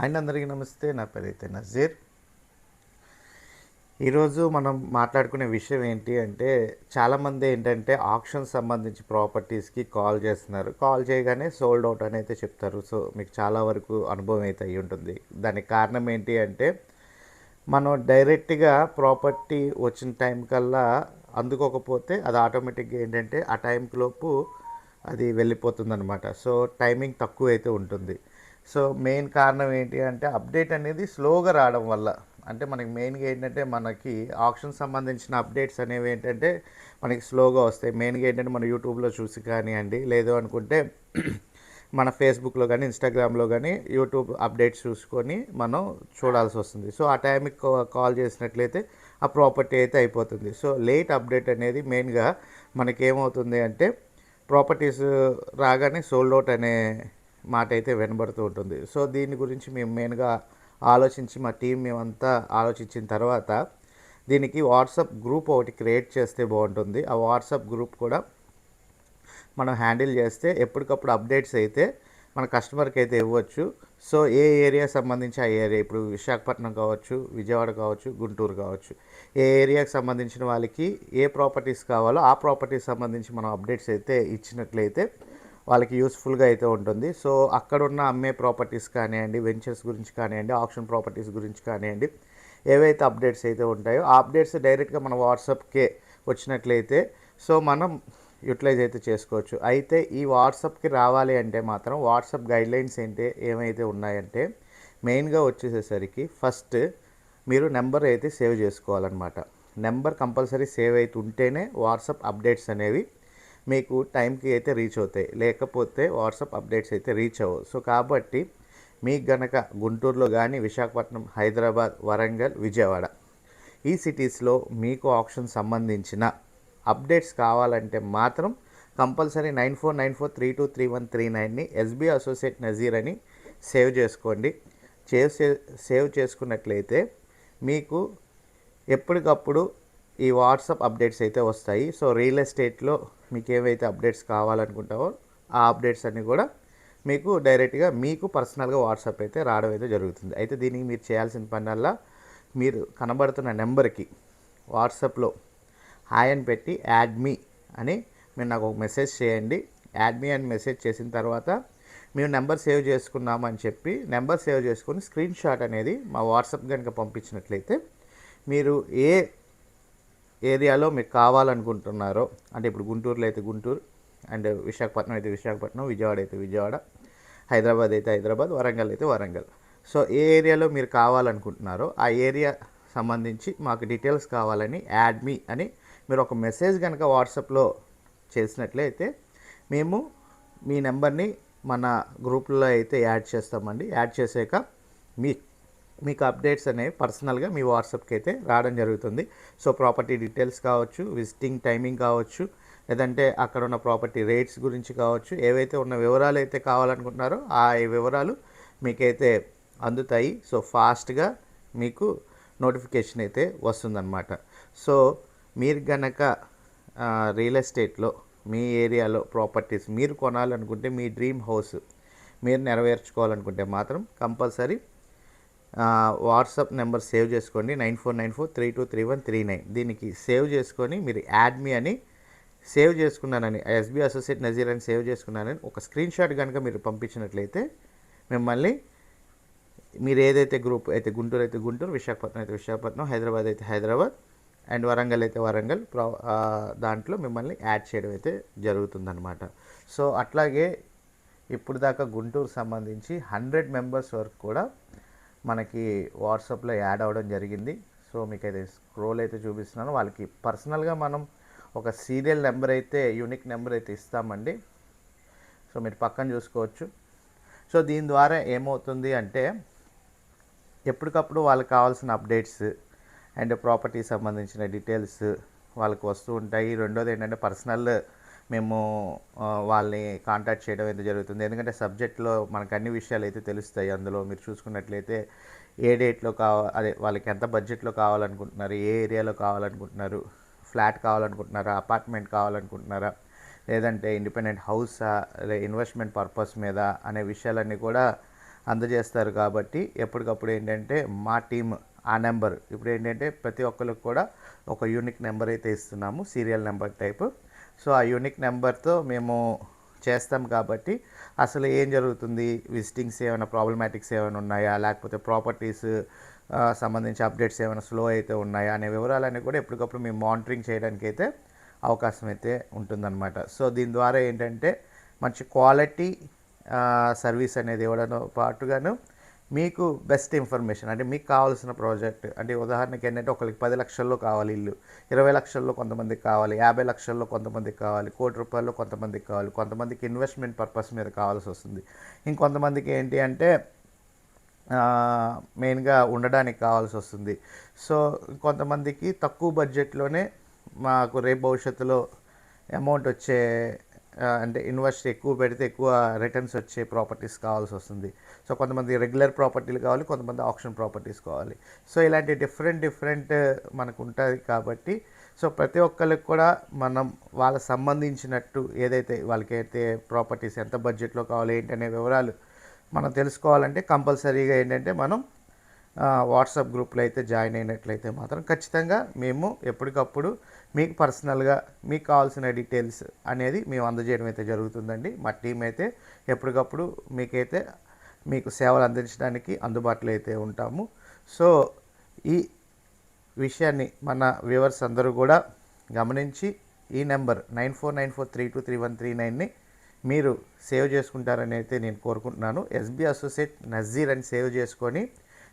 ఆయన అందరికీ నమస్తే నా పేరు నజీర్. ఈరోజు మనం మాట్లాడుకునే విషయం ఏంటి అంటే చాలామంది ఏంటంటే ఆప్షన్ సంబంధించి ప్రాపర్టీస్కి కాల్ చేస్తున్నారు. కాల్ చేయగానే సోల్డ్ అవుట్ అని అయితే చెప్తారు. సో మీకు చాలా వరకు అనుభవం అయితే అయి ఉంటుంది. దానికి కారణం ఏంటి అంటే మనం డైరెక్ట్గా ప్రాపర్టీ వచ్చిన టైం కల్లా అందుకోకపోతే అది ఆటోమేటిక్గా ఏంటంటే ఆ టైంకి లోపు అది వెళ్ళిపోతుంది అనమాట సో టైమింగ్ తక్కువ అయితే ఉంటుంది. సో మెయిన్ కారణం ఏంటి అంటే అప్డేట్ అనేది స్లోగా రావడం వల్ల. అంటే మనకి మెయిన్గా ఏంటంటే మనకి ఆప్షన్ సంబంధించిన అప్డేట్స్ అనేవి ఏంటంటే మనకి స్లోగా వస్తాయి. మెయిన్గా ఏంటంటే మన యూట్యూబ్లో చూసి కానివ్వండి లేదు అనుకుంటే మన ఫేస్బుక్లో కానీ ఇన్స్టాగ్రామ్లో కానీ యూట్యూబ్ అప్డేట్స్ చూసుకొని మనం చూడాల్సి వస్తుంది. సో ఆ టైంకి కాల్ చేసినట్లయితే ఆ ప్రాపర్టీ అయితే అయిపోతుంది. సో లేట్ అప్డేట్ అనేది మెయిన్గా మనకి ఏమవుతుంది అంటే ప్రాపర్టీస్ రాగానే సోల్డ్ అవుట్ అనే మాట అయితే వినబడుతూ ఉంటుంది. సో దీని గురించి మేము మెయిన్గా ఆలోచించి మా టీం మేమంతా ఆలోచించిన తర్వాత దీనికి వాట్సాప్ గ్రూప్ ఒకటి క్రియేట్ చేస్తే బాగుంటుంది. ఆ వాట్సాప్ గ్రూప్ కూడా మనం హ్యాండిల్ చేస్తే ఎప్పటికప్పుడు అప్డేట్స్ అయితే మన కస్టమర్కి అయితే ఇవ్వచ్చు. సో ఏ ఏరియా సంబంధించి ఆ ఏరియా ఇప్పుడు విశాఖపట్నం కావచ్చు విజయవాడ కావచ్చు గుంటూరు కావచ్చు ఏ ఏరియాకి సంబంధించిన వాళ్ళకి ఏ ప్రాపర్టీస్ కావాలో ఆ ప్రాపర్టీస్ సంబంధించి మనం అప్డేట్స్ అయితే ఇచ్చినట్లయితే వాళ్ళకి యూస్ఫుల్గా అయితే ఉంటుంది. సో అక్కడ ఉన్న అమ్మే ప్రాపర్టీస్ కానివ్వండి వెంచర్స్ గురించి కానివ్వండి ఆప్షన్ ప్రాపర్టీస్ గురించి కానివ్వండి ఏవైతే అప్డేట్స్ అయితే ఉంటాయో ఆ అప్డేట్స్ డైరెక్ట్గా మన వాట్సాప్కే వచ్చినట్లయితే సో మనం యూటిలైజ్ అయితే చేసుకోవచ్చు. అయితే ఈ వాట్సాప్కి రావాలి అంటే మాత్రం వాట్సాప్ గైడ్లైన్స్ ఏంటి ఏమైతే ఉన్నాయంటే మెయిన్గా వచ్చేసేసరికి ఫస్ట్ మీరు నెంబర్ అయితే సేవ్ చేసుకోవాలన్నమాట. నెంబర్ కంపల్సరీ సేవ్ అయితే ఉంటేనే వాట్సాప్ అప్డేట్స్ అనేవి మీకు టైంకి అయితే రీచ్ అవుతాయి. లేకపోతే వాట్సాప్ అప్డేట్స్ అయితే రీచ్ అవ్వవు. సో కాబట్టి మీకు గనక గుంటూరులో కానీ విశాఖపట్నం హైదరాబాద్ వరంగల్ విజయవాడ ఈ సిటీస్లో మీకు ఆప్షన్ సంబంధించిన అప్డేట్స్ కావాలంటే మాత్రం compulsory nine four nine four three two three one three నైన్ని SB associate Nazir అని సేవ్ చేసుకోండి. సేవ్ సేవ్ చేసుకున్నట్లయితే మీకు ఎప్పటికప్పుడు ఈ వాట్సాప్ అప్డేట్స్ అయితే వస్తాయి. సో రియల్ ఎస్టేట్లో మీకు ఏవైతే అప్డేట్స్ కావాలనుకుంటావో ఆ అప్డేట్స్ అన్నీ కూడా మీకు డైరెక్ట్గా మీకు పర్సనల్గా వాట్సాప్ అయితే రావడం అయితే జరుగుతుంది. అయితే దీనికి మీరు చేయాల్సిన పనల్లా మీరు కనబడుతున్న నెంబర్కి వాట్సాప్లో హాయ్ అని పెట్టి యాడ్ మీ అని మీరు నాకు ఒక మెసేజ్ చేయండి. యాడ్ మీ అని మెసేజ్ చేసిన తర్వాత మేము నెంబర్ సేవ్ చేసుకున్నామని చెప్పి నెంబర్ సేవ్ చేసుకొని స్క్రీన్ షాట్ అనేది మా వాట్సాప్ కనుక పంపించినట్లయితే మీరు ఏ ఏరియాలో మీకు కావాలనుకుంటున్నారో అంటే ఇప్పుడు గుంటూరులో అయితే గుంటూరు అండ్ విశాఖపట్నం అయితే విశాఖపట్నం విజయవాడ అయితే విజయవాడ హైదరాబాద్ అయితే హైదరాబాద్ వరంగల్ అయితే వరంగల్. సో ఏ ఏరియాలో మీరు కావాలనుకుంటున్నారో ఆ ఏరియా సంబంధించి మాకు డీటెయిల్స్ కావాలని యాడ్ మీ అని మీరు ఒక మెసేజ్ కనుక వాట్సాప్లో చేసినట్లయితే మేము మీ నెంబర్ని మన గ్రూప్లో అయితే యాడ్ చేస్తామండి. యాడ్ చేసాక మీ మీకు అప్డేట్స్ అనేవి పర్సనల్గా మీ వాట్సాప్కి అయితే రావడం జరుగుతుంది. సో ప్రాపర్టీ డీటెయిల్స్ కావచ్చు విజిటింగ్ టైమింగ్ కావచ్చు లేదంటే అక్కడ ఉన్న ప్రాపర్టీ రేట్స్ గురించి కావచ్చు ఏవైతే ఉన్న వివరాలు అయితే కావాలనుకుంటున్నారో ఆ వివరాలు మీకైతే అందుతాయి. సో ఫాస్ట్గా మీకు నోటిఫికేషన్ అయితే వస్తుందన్నమాట. సో మీరు గనక రియల్ ఎస్టేట్లో మీ ఏరియాలో ప్రాపర్టీస్ మీరు కొనాలనుకుంటే మీ డ్రీమ్ హౌస్ మీరు నెరవేర్చుకోవాలనుకుంటే మాత్రం కంపల్సరీ వాట్సాప్ నెంబర్ సేవ్ చేసుకోండి. Nine four nine four three two three one three nine. దీనికి సేవ్ చేసుకొని మీరు యాడ్ మీ అని సేవ్ చేసుకున్నానని ఎస్బీ అసోసియేట్ నజీర్ అని సేవ్ చేసుకున్నానని ఒక స్క్రీన్ షాట్ కనుక మీరు పంపించినట్లయితే మిమ్మల్ని మీరు ఏదైతే గ్రూప్ అయితే గుంటూరు అయితే గుంటూరు విశాఖపట్నం అయితే విశాఖపట్నం హైదరాబాద్ అయితే హైదరాబాద్ అండ్ వరంగల్ అయితే వరంగల్ దాంట్లో మిమ్మల్ని యాడ్ చేయడం అయితే జరుగుతుందన్నమాట. సో అట్లాగే ఇప్పుడు దాకా గుంటూరు సంబంధించి హండ్రెడ్ మెంబర్స్ వరకు కూడా మనకి వాట్సాప్లో యాడ్ అవ్వడం జరిగింది. సో మీకు అయితే స్క్రోల్ అయితే చూపిస్తున్నాను. వాళ్ళకి పర్సనల్గా మనం ఒక సీరియల్ నెంబర్ అయితే యూనిక్ నెంబర్ అయితే ఇస్తామండి. సో మీరు పక్కన చూసుకోవచ్చు. సో దీని ద్వారా ఏమవుతుంది అంటే ఎప్పటికప్పుడు వాళ్ళకి కావాల్సిన అప్డేట్స్ అండ్ ప్రాపర్టీ సంబంధించిన డీటెయిల్స్ వాళ్ళకి వస్తూ ఉంటాయి. రెండోది ఏంటంటే పర్సనల్ మేము వాళ్ళని కాంటాక్ట్ చేయడం అయితే జరుగుతుంది. ఎందుకంటే సబ్జెక్ట్లో మనకు అన్ని విషయాలు అయితే తెలుస్తాయి. అందులో మీరు చూసుకున్నట్లయితే ఏ డేట్లో కావా అదే వాళ్ళకి ఎంత బడ్జెట్లో కావాలనుకుంటున్నారు ఏ ఏరియాలో కావాలనుకుంటున్నారు ఫ్లాట్ కావాలనుకుంటున్నారా అపార్ట్మెంట్ కావాలనుకుంటున్నారా లేదంటే ఇండిపెండెంట్ హౌసా లేదా ఇన్వెస్ట్మెంట్ పర్పస్ మీద అనే విషయాలన్నీ కూడా అందజేస్తారు కాబట్టి ఎప్పటికప్పుడు ఏంటంటే మా టీం ఆ నెంబర్. ఇప్పుడు ఏంటంటే ప్రతి ఒక్కరికి కూడా ఒక యూనిక్ నెంబర్ అయితే ఇస్తున్నాము. Serial number type. సో ఆ యూనిక్ నెంబర్తో మేము చేస్తాం కాబట్టి అసలు ఏం జరుగుతుంది? విజిటింగ్స్ ఏమైనా ప్రాబ్లమాటిక్స్ ఏమైనా ఉన్నాయా? లేకపోతే ప్రాపర్టీస్ సంబంధించి అప్డేట్స్ ఏమైనా స్లో అయితే ఉన్నాయా? అనే వివరాలన్నీ కూడా ఎప్పటికప్పుడు మేము మానిటరింగ్ చేయడానికి అయితే అవకాశం అయితే ఉంటుందన్నమాట. సో దీని ద్వారా ఏంటంటే మంచి క్వాలిటీ సర్వీస్ అనేది ఇవ్వడంతో పాటుగాను మీకు బెస్ట్ ఇన్ఫర్మేషన్ అంటే మీకు కావాల్సిన ప్రాజెక్ట్ అంటే ఉదాహరణకి ఏంటంటే ఒకరికి పది లక్షల్లో కావాలి ఇల్లు ఇరవై లక్షల్లో కొంతమందికి కావాలి యాభై లక్షల్లో కొంతమందికి కావాలి కోటి రూపాయల్లో కొంతమందికి కావాలి కొంతమందికి ఇన్వెస్ట్మెంట్ పర్పస్ మీద కావాల్సి వస్తుంది. ఇంకొంతమందికి ఏంటి అంటే మెయిన్గా ఉండడానికి కావాల్సి వస్తుంది. సో కొంతమందికి తక్కువ బడ్జెట్లోనే మాకు రేపు భవిష్యత్తులో అమౌంట్ వచ్చే అంటే ఇన్వెస్ట్ ఎక్కువ పెడితే ఎక్కువ రిటర్న్స్ వచ్చే ప్రాపర్టీస్ కావాల్సి వస్తుంది. సో కొంతమంది రెగ్యులర్ ప్రాపర్టీలు కావాలి కొంతమంది ఆప్షన్ ప్రాపర్టీస్ కావాలి. సో ఇలాంటి డిఫరెంట్ డిఫరెంట్ మనకు ఉంటుంది కాబట్టి సో ప్రతి ఒక్కరికి కూడా మనం వాళ్ళ సంబంధించినట్టు ఏదైతే వాళ్ళకైతే ప్రాపర్టీస్ ఎంత బడ్జెట్లో కావాలి ఏంటనే వివరాలు మనం తెలుసుకోవాలంటే కంపల్సరీగా ఏంటంటే మనం వాట్సాప్ గ్రూప్లో అయితే జాయిన్ అయినట్లయితే మాత్రం ఖచ్చితంగా మేము ఎప్పటికప్పుడు మీకు పర్సనల్గా మీకు కావాల్సిన డీటెయిల్స్ అనేది మేము అందజేయడం అయితే జరుగుతుందండి. మా టీం అయితే ఎప్పటికప్పుడు మీకైతే మీకు సేవలు అందించడానికి అందుబాటులో అయితే ఉంటాము. సో ఈ విషయాన్ని మన వ్యూవర్స్ అందరూ కూడా గమనించి ఈ number nine four nine four three two three one three నైన్ని మీరు సేవ్ చేసుకుంటారని అయితే నేను కోరుకుంటున్నాను. ఎస్బీ అసోసియేట్ నజీర్ అని సేవ్ చేసుకొని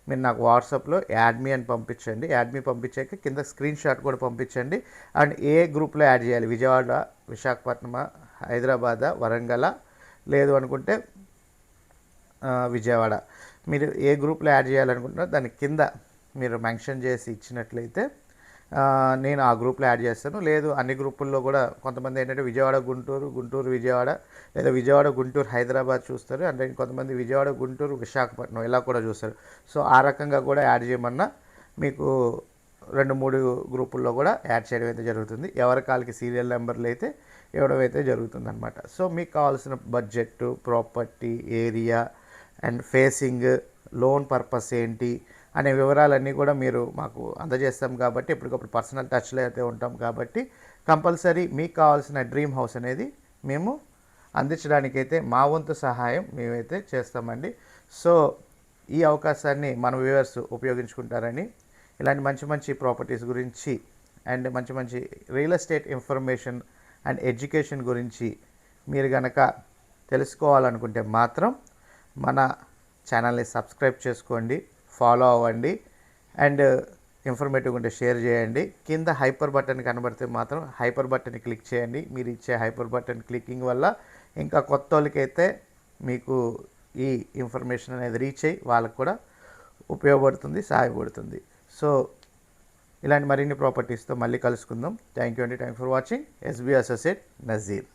మీరు నాకు వాట్సాప్లో యాడ్మీ అని పంపించండి. యాడ్మీ పంపించాక కింద స్క్రీన్ షాట్ కూడా పంపించండి. అండ్ ఏ గ్రూప్లో యాడ్ చేయాలి? విజయవాడ విశాఖపట్నం హైదరాబాద్ వరంగల్ లేదు అనుకుంటే విజయవాడ. మీరు ఏ గ్రూప్లో యాడ్ చేయాలనుకుంటున్నారో దాని కింద మీరు మెన్షన్ చేసి ఇచ్చినట్లయితే నేను ఆ గ్రూప్లో యాడ్ చేస్తాను. లేదు అన్ని గ్రూపుల్లో కూడా కొంతమంది ఏంటంటే విజయవాడ గుంటూరు గుంటూరు విజయవాడ లేదా విజయవాడ గుంటూరు హైదరాబాద్ చూస్తారు. అంటే కొంతమంది విజయవాడ గుంటూరు విశాఖపట్నం ఇలా కూడా చూస్తారు. సో ఆ రకంగా కూడా యాడ్ చేయమన్నా మీకు రెండు మూడు గ్రూపుల్లో కూడా యాడ్ చేయడం అయితే జరుగుతుంది. ఎవరి కాళ్ళకి సీరియల్ నెంబర్లు అయితే ఇవ్వడం అయితే జరుగుతుంది అనమాట సో మీకు కావాల్సిన budget property area and facing loan purpose ఏంటి అనే వివరాలన్నీ కూడా మీరు మాకు అందజేస్తాం కాబట్టి ఎప్పటికప్పుడు పర్సనల్ టచ్లో అయితే ఉంటాం కాబట్టి కంపల్సరీ మీకు కావాల్సిన డ్రీమ్ హౌస్ అనేది మేము అందించడానికైతే మా వంతు సహాయం మేమైతే చేస్తామండి. సో ఈ అవకాశాన్ని మన వ్యూవర్స్ ఉపయోగించుకుంటారని ఇలాంటి మంచి మంచి ప్రాపర్టీస్ గురించి అండ్ మంచి మంచి real estate information and education గురించి మీరు గనక తెలుసుకోవాలనుకుంటే మాత్రం మన ఛానల్ని సబ్స్క్రైబ్ చేసుకోండి. ఫాలో అవ్వండి అండ్ ఇన్ఫర్మేటివ్ ఉంటే షేర్ చేయండి. కింద హైపర్ బటన్ కనబడితే మాత్రం హైపర్ బటన్ క్లిక్ చేయండి. మీరు ఇచ్చే హైపర్ బటన్ క్లికింగ్ వల్ల ఇంకా కొత్త వాళ్ళకైతే మీకు ఈ ఇన్ఫర్మేషన్ అనేది రీచ్ అయ్యి వాళ్ళకు కూడా ఉపయోగపడుతుంది సహాయపడుతుంది. సో ఇలాంటి మరిన్ని ప్రాపర్టీస్తో మళ్ళీ కలుసుకుందాం. థ్యాంక్ యూ అండి. Thank for watching. SB associate Nazeer.